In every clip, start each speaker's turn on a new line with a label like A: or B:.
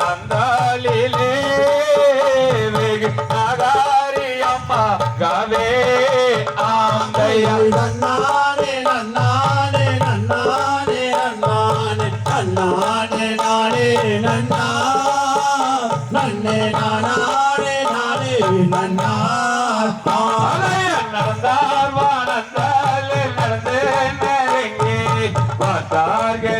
A: నందాలిలే వెగి నగారి అమ్మ గవే ఆందయ్య
B: నన్నానే నన్నానే నన్నానే నన్నానే నన్నానే నానే నన్నా నన్నే నానానే నానే నన్నా
A: నందార్వానందాలే నందే నరంగే பார்த்தார்கள்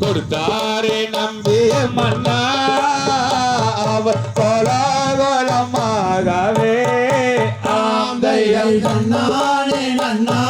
A: கொடுத்தாரே நம்பிய மன்னா. அவர் கோலாகலமாகவே ஆந்தையல்
B: நன்னானே நன்னா.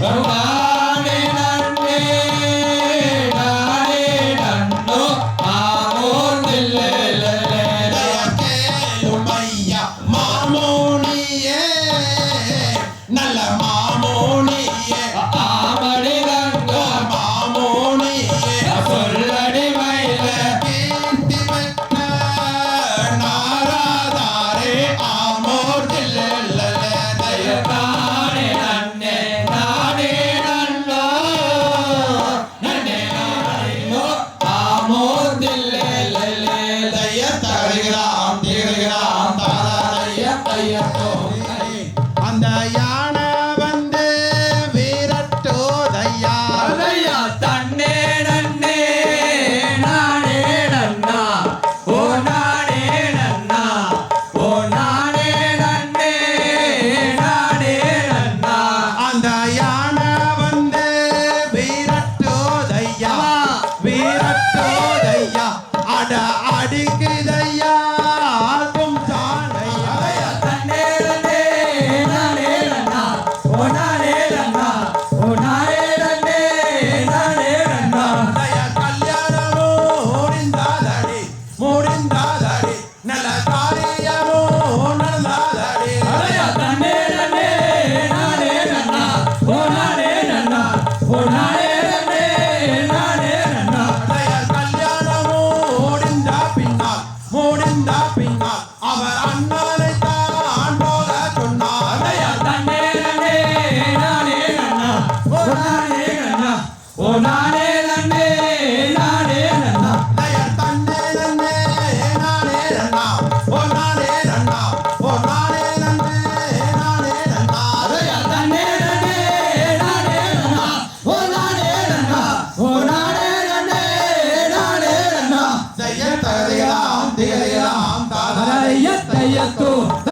C: 감사합니다.